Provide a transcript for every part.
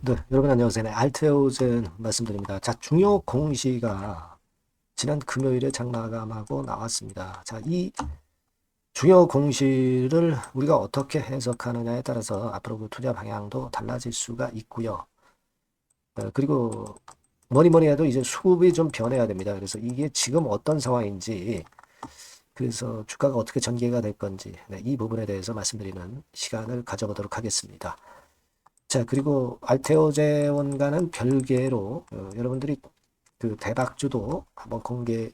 네, 여러분 안녕하세요. 네, 알테오젠 말씀드립니다. 자, 중요 공시가 지난 금요일에 장마감하고 나왔습니다. 자, 이 중요 공시를 우리가 어떻게 해석하느냐에 따라서 앞으로 그 투자 방향도 달라질 수가 있고요. 어, 그리고 뭐니 뭐니 해도 이제 수급이 좀 변해야 됩니다. 그래서 이게 지금 어떤 상황인지 그래서 주가가 어떻게 전개가 될 건지 네, 이 부분에 대해서 말씀드리는 시간을 가져보도록 하겠습니다. 자, 그리고 알테오제원과는 별개로 어, 여러분들이 그 대박주도 한번 공개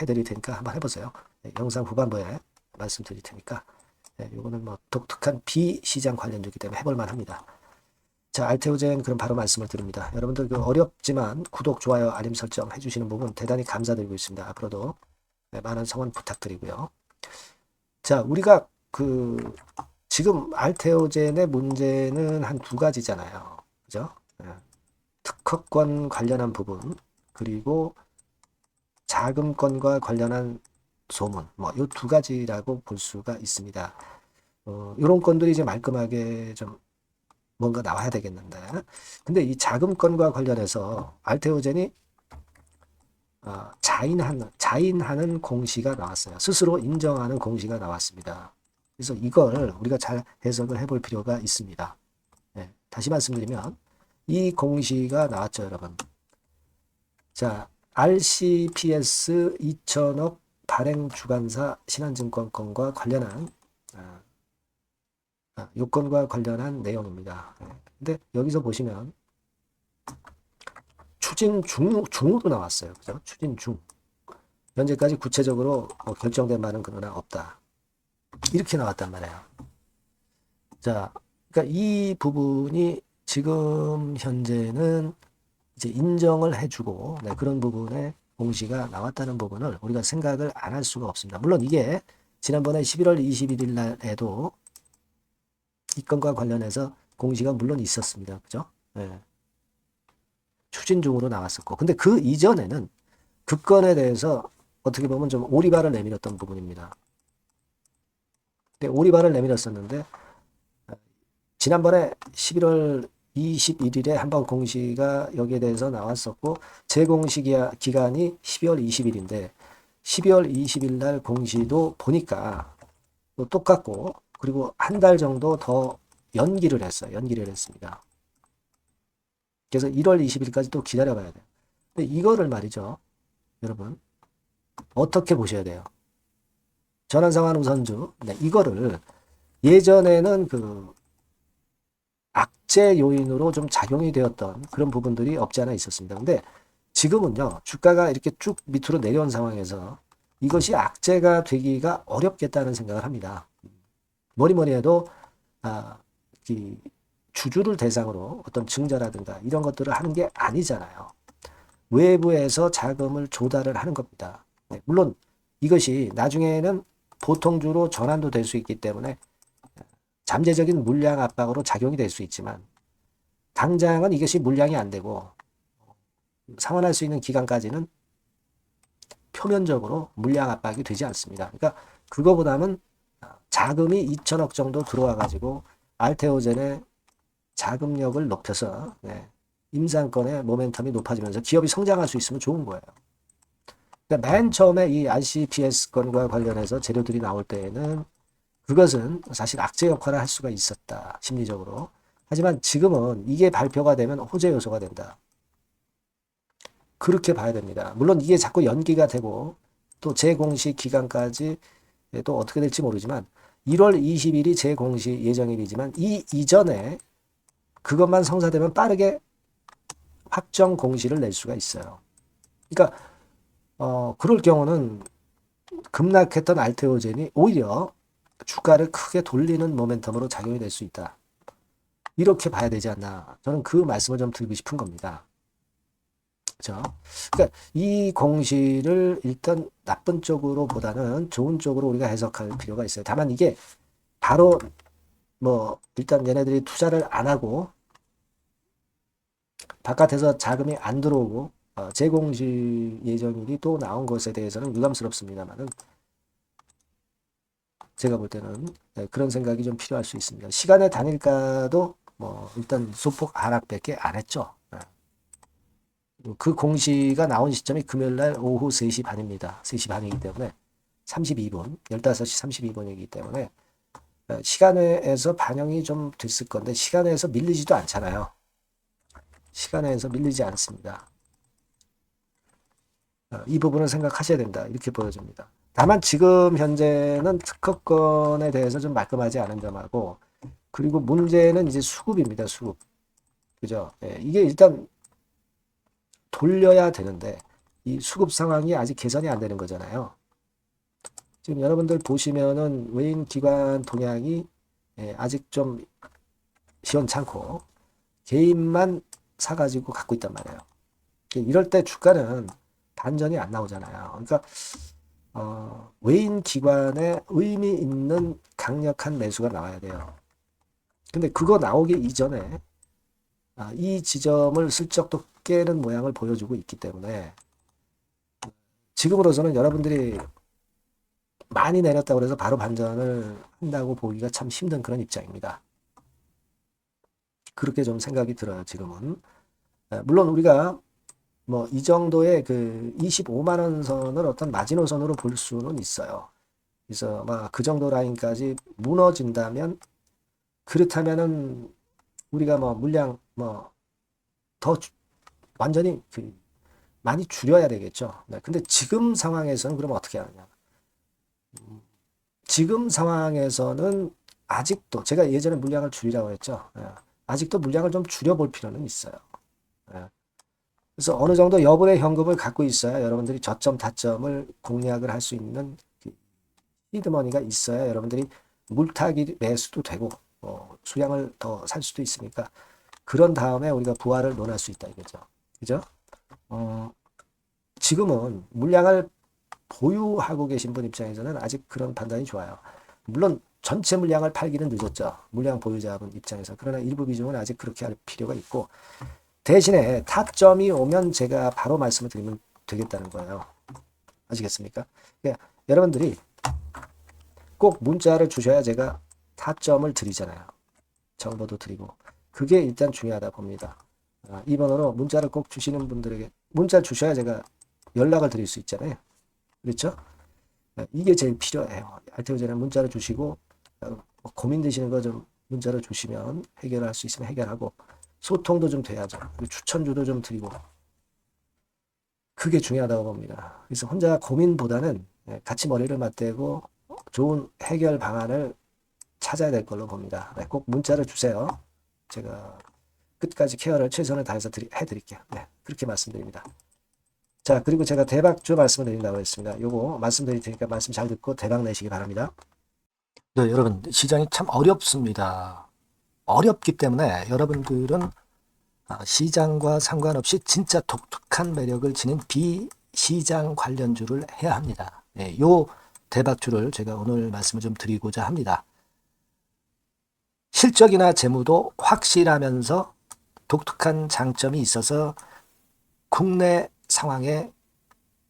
해 드릴 테니까 한번 해보세요. 네, 영상 후반부에 말씀드릴 테니까 네, 요거는 뭐 독특한 비시장 관련주기 때문에 해볼만 합니다. 자, 알테오젠 그럼 바로 말씀을 드립니다. 여러분들 그 어렵지만 구독, 좋아요, 알림 설정 해주시는 부분 대단히 감사드리고 있습니다. 앞으로도 네, 많은 성원 부탁드리고요. 자, 우리가 그 지금 알테오젠의 문제는 한 두 가지잖아요. 그죠? 예. 특허권 관련한 부분, 그리고 자금권과 관련한 소문, 뭐, 이 두 가지라고 볼 수가 있습니다. 어, 이런 건들이 이제 말끔하게 좀 뭔가 나와야 되겠는데. 근데 이 자금권과 관련해서 알테오젠이 어, 자인하는, 자인하는 공시가 나왔어요. 스스로 인정하는 공시가 나왔습니다. 그래서 이걸 우리가 잘 해석을 해볼 필요가 있습니다. 네, 다시 말씀드리면 이 공시가 나왔죠, 여러분. 자, RCPS 2천억 발행 주관사 신한증권권과 관련한 아, 아, 요건과 관련한 내용입니다. 네, 근데 여기서 보시면 추진 중, 중으로 나왔어요. 그죠? 추진 중. 현재까지 구체적으로 뭐 결정된 바는 그러나 없다. 이렇게 나왔단 말이에요. 자, 그러니까 이 부분이 지금 현재는 이제 인정을 해주고 네, 그런 부분에 공시가 나왔다는 부분을 우리가 생각을 안 할 수가 없습니다. 물론 이게 지난번에 11월 21일 날에도 이 건과 관련해서 공시가 물론 있었습니다. 그죠? 네. 추진 중으로 나왔었고. 근데 그 이전에는 그 건에 대해서 어떻게 보면 좀 오리발을 내밀었던 부분입니다. 네, 오리발을 내밀었었는데 지난번에 11월 21일에 한 번 공시가 여기에 대해서 나왔었고 재공시 기간이 12월 20일인데 12월 20일 날 공시도 보니까 또 똑같고 그리고 한 달 정도 더 연기를 했어요. 연기를 했습니다. 그래서 1월 20일까지 또 기다려 봐야 돼요. 근데 이거를 말이죠. 여러분 어떻게 보셔야 돼요? 전환상환 우선주. 네, 이거를 예전에는 그 악재 요인으로 좀 작용이 되었던 그런 부분들이 없지 않아 있었습니다. 근데 지금은요, 주가가 이렇게 쭉 밑으로 내려온 상황에서 이것이 악재가 되기가 어렵겠다는 생각을 합니다. 뭐니 뭐니 해도, 아, 이 주주를 대상으로 어떤 증자라든가 이런 것들을 하는 게 아니잖아요. 외부에서 자금을 조달을 하는 겁니다. 네, 물론 이것이 나중에는 보통주로 전환도 될 수 있기 때문에 잠재적인 물량 압박으로 작용이 될 수 있지만 당장은 이것이 물량이 안 되고 상환할 수 있는 기간까지는 표면적으로 물량 압박이 되지 않습니다. 그러니까 그거보다는 자금이 2천억 정도 들어와 가지고 알테오젠의 자금력을 높여서 네, 임상권의 모멘텀이 높아지면서 기업이 성장할 수 있으면 좋은 거예요. 그러니까 맨 처음에 이 RCPS 건과 관련해서 재료들이 나올 때에는 그것은 사실 악재 역할을 할 수가 있었다. 심리적으로. 하지만 지금은 이게 발표가 되면 호재 요소가 된다. 그렇게 봐야 됩니다. 물론 이게 자꾸 연기가 되고 또 재공시 기간까지 또 어떻게 될지 모르지만 1월 20일이 재공시 예정일이지만 이 이전에 그것만 성사되면 빠르게 확정 공시를 낼 수가 있어요. 그러니까 어, 그럴 경우는 급락했던 알테오젠이 오히려 주가를 크게 돌리는 모멘텀으로 작용이 될 수 있다. 이렇게 봐야 되지 않나. 저는 그 말씀을 좀 드리고 싶은 겁니다. 그죠? 그러니까 이 공시를 일단 나쁜 쪽으로 보다는 좋은 쪽으로 우리가 해석할 필요가 있어요. 다만 이게 바로 뭐 일단 얘네들이 투자를 안 하고 바깥에서 자금이 안 들어오고 어, 재공시 예정일이 또 나온 것에 대해서는 유감스럽습니다만은 제가 볼 때는 네, 그런 생각이 좀 필요할 수 있습니다. 시간의 단일가도 뭐 일단 소폭 하락밖에 안 했죠. 예. 그 공시가 나온 시점이 금요일 날 오후 3시 반입니다. 3시 반이기 때문에 32분, 15시 32분이기 때문에 어, 시간에서 반영이 좀 됐을 건데 시간에서 밀리지도 않잖아요. 시간에서 밀리지 않습니다. 어, 이 부분을 생각하셔야 된다. 이렇게 보여집니다. 다만 지금 현재는 특허권에 대해서 좀 말끔하지 않은 점하고 그리고 문제는 이제 수급입니다. 수급. 그죠? 예, 이게 일단 돌려야 되는데 이 수급 상황이 아직 개선이 안 되는 거잖아요. 지금 여러분들 보시면은 외인 기관 동향이 예, 아직 좀 시원찮고 개인만 사가지고 갖고 있단 말이에요. 이럴 때 주가는 반전이 안 나오잖아요. 그러니까 어, 외인 기관에 의미 있는 강력한 매수가 나와야 돼요. 근데 그거 나오기 이전에 아, 이 지점을 슬쩍 또 깨는 모양을 보여주고 있기 때문에 지금으로서는 여러분들이 많이 내렸다고 해서 바로 반전을 한다고 보기가 참 힘든 그런 입장입니다. 그렇게 좀 생각이 들어요, 지금은. 에, 물론 우리가 뭐 이 정도의 그 25만 원 선을 어떤 마지노선으로 볼 수는 있어요. 그래서 막 그 정도 라인까지 무너진다면 그렇다면은 우리가 뭐 물량 뭐 더 완전히 그 많이 줄여야 되겠죠. 네, 근데 지금 상황에서는 그럼 어떻게 하느냐? 음, 지금 상황에서는 아직도 제가 예전에 물량을 줄이라고 했죠. 예, 아직도 물량을 좀 줄여볼 필요는 있어요. 예. 그래서 어느 정도 여분의 현금을 갖고 있어야 여러분들이 저점 타점을 공략을 할 수 있는 그 히드머니가 있어야 여러분들이 물타기 매수도 되고 어, 수량을 더 살 수도 있으니까 그런 다음에 우리가 부활을 논할 수 있다 이거죠. 그죠? 어, 지금은 물량을 보유하고 계신 분 입장에서는 아직 그런 판단이 좋아요. 물론 전체 물량을 팔기는 늦었죠. 물량 보유자분 입장에서. 그러나 일부 비중은 아직 그렇게 할 필요가 있고 대신에 타점이 오면 제가 바로 말씀을 드리면 되겠다는 거예요. 아시겠습니까? 그러니까 여러분들이 꼭 문자를 주셔야 제가 타점을 드리잖아요. 정보도 드리고. 그게 일단 중요하다 봅니다. 아, 이 번호로 문자를 꼭 주시는 분들에게 문자 주셔야 제가 연락을 드릴 수 있잖아요. 그렇죠? 아, 이게 제일 필요해요. 알테오제는 문자를 주시고 어, 고민되시는 거 좀 문자를 주시면 해결할 수 있으면 해결하고 소통도 좀 돼야죠. 추천주도 좀 드리고 그게 중요하다고 봅니다. 그래서 혼자 고민보다는 예, 같이 머리를 맞대고 좋은 해결 방안을 찾아야 될 걸로 봅니다. 네, 꼭 문자를 주세요. 제가 끝까지 케어를 최선을 다해서 드리, 해드릴게요. 네, 그렇게 말씀드립니다. 자, 그리고 제가 대박주 말씀을 드린다고 했습니다. 요거 말씀드릴 테니까 말씀 잘 듣고 대박 내시기 바랍니다. 네, 여러분, 시장이 참 어렵습니다. 어렵기 때문에 여러분들은 아, 시장과 상관없이 진짜 독특한 매력을 지닌 비시장 관련주를 해야 합니다. 네, 요 대박주를 제가 오늘 말씀을 좀 드리고자 합니다. 실적이나 재무도 확실하면서 독특한 장점이 있어서 국내 상황에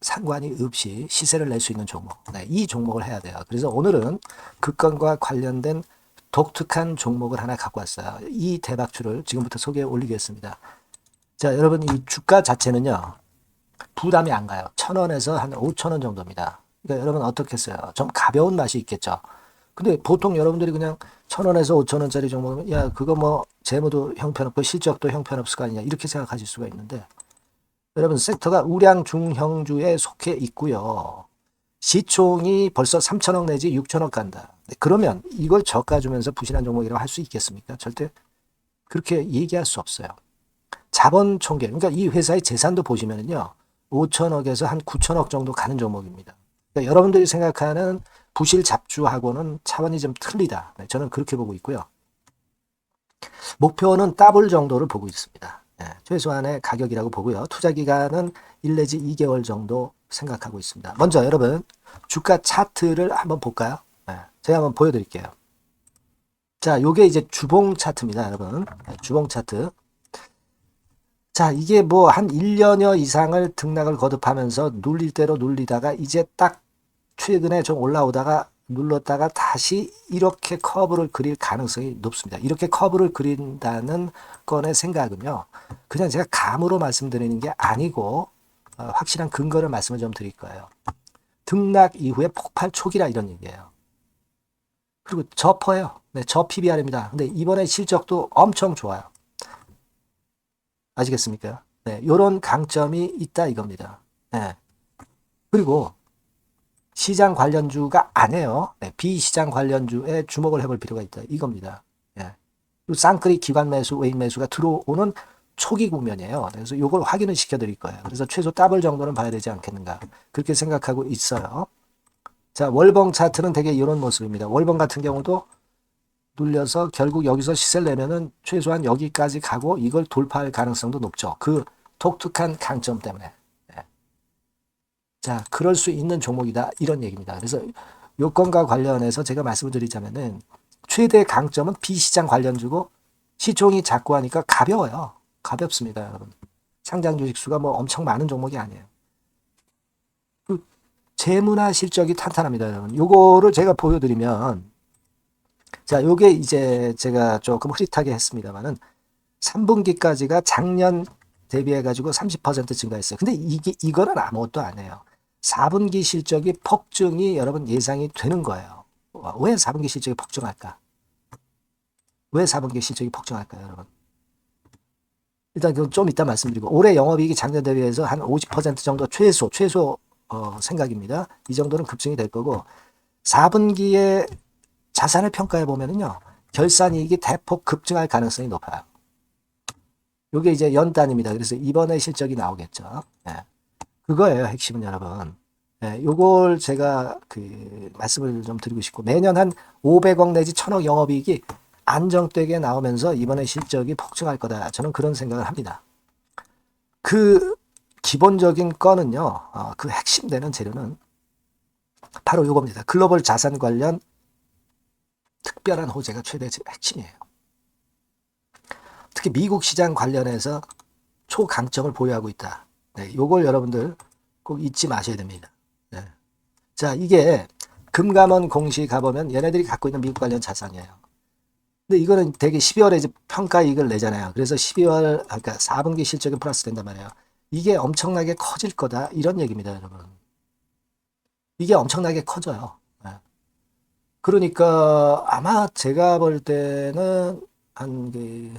상관이 없이 시세를 낼 수 있는 종목. 네, 이 종목을 해야 돼요. 그래서 오늘은 그 건과 관련된 독특한 종목을 하나 갖고 왔어요. 이 대박주를 지금부터 소개해 올리겠습니다. 자, 여러분 이 주가 자체는요. 부담이 안 가요. 천 원에서 한 오천 원 정도입니다. 그러니까 여러분 어떻겠어요? 좀 가벼운 맛이 있겠죠. 근데 보통 여러분들이 그냥 천 원에서 오천 원짜리 종목은 야 그거 뭐 재무도 형편없고 실적도 형편없을 거 아니냐 이렇게 생각하실 수가 있는데 여러분 섹터가 우량 중형주에 속해 있고요. 시총이 벌써 3천억 내지 6천억 간다. 네, 그러면 이걸 저가 주면서 부실한 종목이라고 할 수 있겠습니까? 절대 그렇게 얘기할 수 없어요. 자본 총계, 그러니까 이 회사의 재산도 보시면은요, 5천억에서 한 9천억 정도 가는 종목입니다. 그러니까 여러분들이 생각하는 부실 잡주하고는 차원이 좀 틀리다. 네, 저는 그렇게 보고 있고요. 목표는 더블 정도를 보고 있습니다. 네, 최소한의 가격이라고 보고요. 투자 기간은 1 내지 2개월 정도 생각하고 있습니다. 먼저 여러분 주가 차트를 한번 볼까요? 네, 제가 한번 보여드릴게요. 자, 요게 이제 주봉 차트입니다, 여러분. 네, 주봉 차트. 자, 이게 뭐 한 1년여 이상을 등락을 거듭하면서 눌릴 대로 눌리다가 이제 딱 최근에 좀 올라오다가 눌렀다가 다시 이렇게 커브를 그릴 가능성이 높습니다. 이렇게 커브를 그린다는 건의 생각은요. 그냥 제가 감으로 말씀드리는 게 아니고 어, 확실한 근거를 말씀을 좀 드릴 거예요. 등락 이후에 폭발 초기라 이런 얘기예요. 그리고 저퍼예요. 네, 저 PBR입니다. 근데 이번에 실적도 엄청 좋아요. 아시겠습니까? 네, 요런 강점이 있다 이겁니다. 네. 그리고 시장 관련주가 아니에요. 네, 비시장 관련주에 주목을 해볼 필요가 있다. 이겁니다. 예. 쌍끌이 기관 매수, 외인 매수가 들어오는 초기 국면이에요. 그래서 이걸 확인을 시켜드릴 거예요. 그래서 최소 더블 정도는 봐야 되지 않겠는가. 그렇게 생각하고 있어요. 자, 월봉 차트는 되게 이런 모습입니다. 월봉 같은 경우도 눌려서 결국 여기서 시세를 내면은 최소한 여기까지 가고 이걸 돌파할 가능성도 높죠. 그 독특한 강점 때문에. 예. 자, 그럴 수 있는 종목이다. 이런 얘기입니다. 그래서 요건과 관련해서 제가 말씀을 드리자면은 최대 강점은 비시장 관련주고 시총이 작고 하니까 가벼워요. 가볍습니다, 여러분. 상장 주식 수가 뭐 엄청 많은 종목이 아니에요. 그 재무나 실적이 탄탄합니다, 여러분. 요거를 제가 보여드리면 자, 요게 이제 제가 조금 흐릿하게 했습니다만은 3분기까지가 작년 대비해 가지고 30% 증가했어요. 근데 이게 이거는 아무것도 아니에요. 4분기 실적이 폭증이 여러분 예상이 되는 거예요. 왜 4분기 실적이 폭증할까? 왜 4분기 실적이 폭증할까요, 여러분? 일단 그건 좀 이따 말씀드리고 올해 영업이익이 작년 대비해서 한 50% 정도 최소 최소 어, 생각입니다. 이 정도는 급증이 될 거고 4분기에 자산을 평가해 보면은요 결산이익이 대폭 급증할 가능성이 높아요. 요게 이제 연단입니다. 그래서 이번에 실적이 나오겠죠. 예. 그거예요 핵심은 여러분. 예, 요걸 제가 그 말씀을 좀 드리고 싶고 매년 한 500억 내지 1000억 영업이익이 안정되게 나오면서 이번에 실적이 폭증할 거다. 저는 그런 생각을 합니다. 그 기본적인 건은요, 어, 그 핵심 되는 재료는 바로 요겁니다. 글로벌 자산 관련 특별한 호재가 최대 핵심이에요. 특히 미국 시장 관련해서 초강점을 보유하고 있다. 네, 요걸 여러분들 꼭 잊지 마셔야 됩니다. 네. 자, 이게 금감원 공시 가보면 얘네들이 갖고 있는 미국 관련 자산이에요. 근데 이거는 되게 12월에 이제 평가 이익을 내잖아요. 그래서 12월, 그러니까 4분기 실적이 플러스 된단 말이에요. 이게 엄청나게 커질 거다. 이런 얘기입니다, 여러분. 이게 엄청나게 커져요. 네. 그러니까 아마 제가 볼 때는 한 그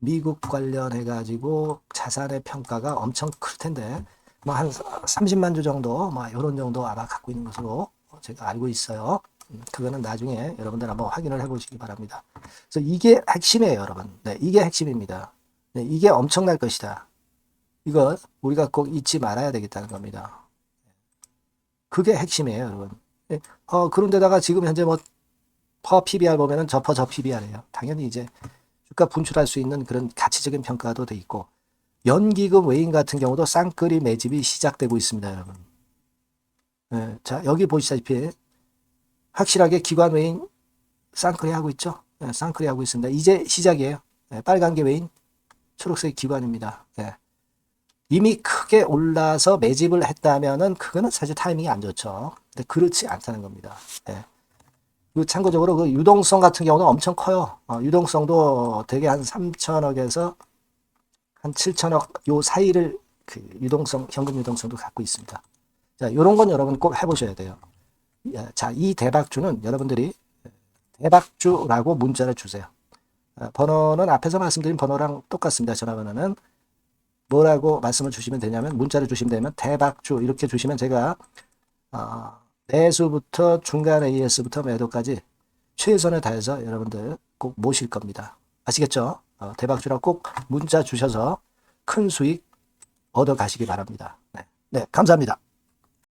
미국 관련해 가지고 자산의 평가가 엄청 클 텐데 뭐 한 30만 주 정도 뭐 이런 정도 아마 갖고 있는 것으로 제가 알고 있어요. 음, 그거는 나중에 여러분들 한번 확인을 해보시기 바랍니다. 그래서 이게 핵심이에요, 여러분. 네, 이게 핵심입니다. 네, 이게 엄청날 것이다. 이거 우리가 꼭 잊지 말아야 되겠다는 겁니다. 그게 핵심이에요, 여러분. 네, 어, 그런데다가 지금 현재 뭐, 퍼 PBR 보면은 저퍼 저 PBR이에요. 당연히 이제 주가 분출할 수 있는 그런 가치적인 평가도 돼 있고, 연기금 외인 같은 경우도 쌍끌이 매집이 시작되고 있습니다, 여러분. 네, 자, 여기 보시다시피 확실하게 기관 외인 쌍크리 하고 있죠. 네, 쌍크리 하고 있습니다. 이제 시작이에요. 네, 빨간 게 외인, 초록색 기관입니다. 네. 이미 크게 올라서 매집을 했다면은 그거는 사실 타이밍이 안 좋죠. 근데 그렇지 않다는 겁니다. 네. 그리고 참고적으로 그 유동성 같은 경우는 엄청 커요. 어, 유동성도 되게 한 3천억에서 한 7천억 요 사이를 그 유동성 현금 유동성도 갖고 있습니다. 자, 요런 건 여러분 꼭 해보셔야 돼요. 자, 이 대박주는 여러분들이 대박주라고 문자를 주세요. 어, 번호는 앞에서 말씀드린 번호랑 똑같습니다. 전화번호는 뭐라고 말씀을 주시면 되냐면 문자를 주시면 되면 대박주 이렇게 주시면 제가 어, 매수부터 중간 AS부터 매도까지 최선을 다해서 여러분들 꼭 모실 겁니다. 아시겠죠? 어, 대박주라고 꼭 문자 주셔서 큰 수익 얻어 가시기 바랍니다. 네, 네 감사합니다.